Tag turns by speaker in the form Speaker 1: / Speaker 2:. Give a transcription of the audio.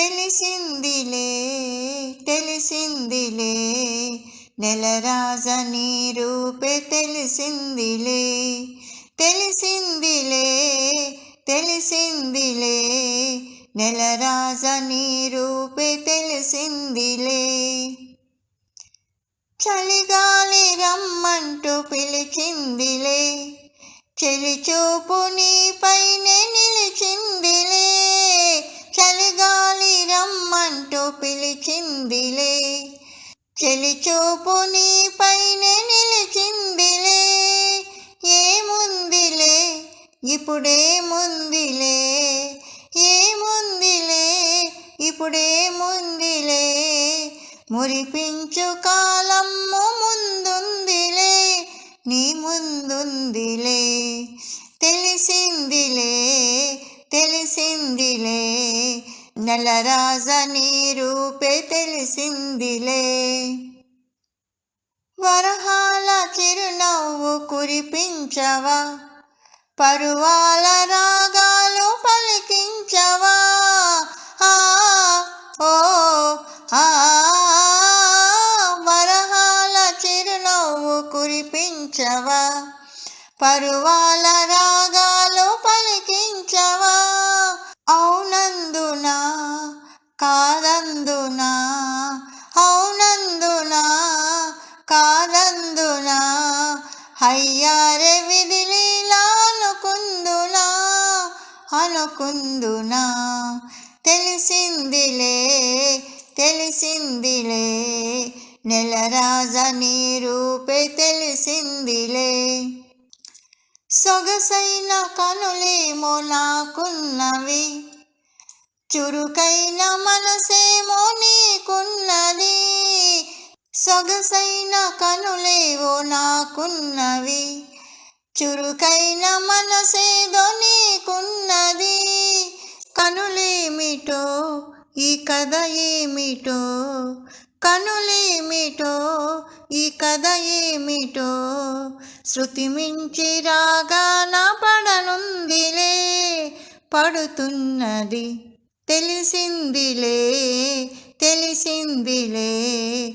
Speaker 1: తెలిసిందిలే తెలిసిందిలే. నెలరాజ నీ రూపే తెలిసిందిలే తెలిసిందిలే తెలిసిందిలే. నెలరాజ నీ రూపే తెలిసిందిలే. చలిగాలి రమ్మంటూ పిలిచిందిలే చెలి నీ రమ్మంటూ పిలిచిందిలే. చెలిచూపు నీ పైన నిలిచిందిలే. ఏముందిలే? ఇప్పుడేముందిలే? ఏముందిలే? ఇప్పుడేముందిలే? మురిపించు కాలము ముందుందిలే. నీ ముందుందిలే. తెలిసిందిలే తెలిసిందిలే. నలరాజ నీ రూపే తెలిసిందిలే. వరహాల చిరునవ్వు కురిపించవా? పరువాల రాగాలు పలికించవా? ఆ ఓ ఆ వరహాల చిరునవ్వు కురిపించవా? పరువాల రా అయ్యారే విధిలీలా అనుకుందునా? అనుకుందునా తెలిసిందిలే. తెలిసిందిలే నెలరాజ నీ రూపే తెలిసిందిలే. సొగసైన కనులేమో నాకున్నవి. చురుకైన మనసేమో నీకున్న సొగసైన కనులేవో నాకున్నవి. చురుకైన మనసేదో నీకున్నది. కనులేమిటో? ఈ కథ ఏమిటో? కనులేమిటో? ఈ కథ ఏమిటో? శృతి మించి రాగాన పడనుందిలే. పడుతున్నది. తెలిసిందిలే. తెలిసిందిలే.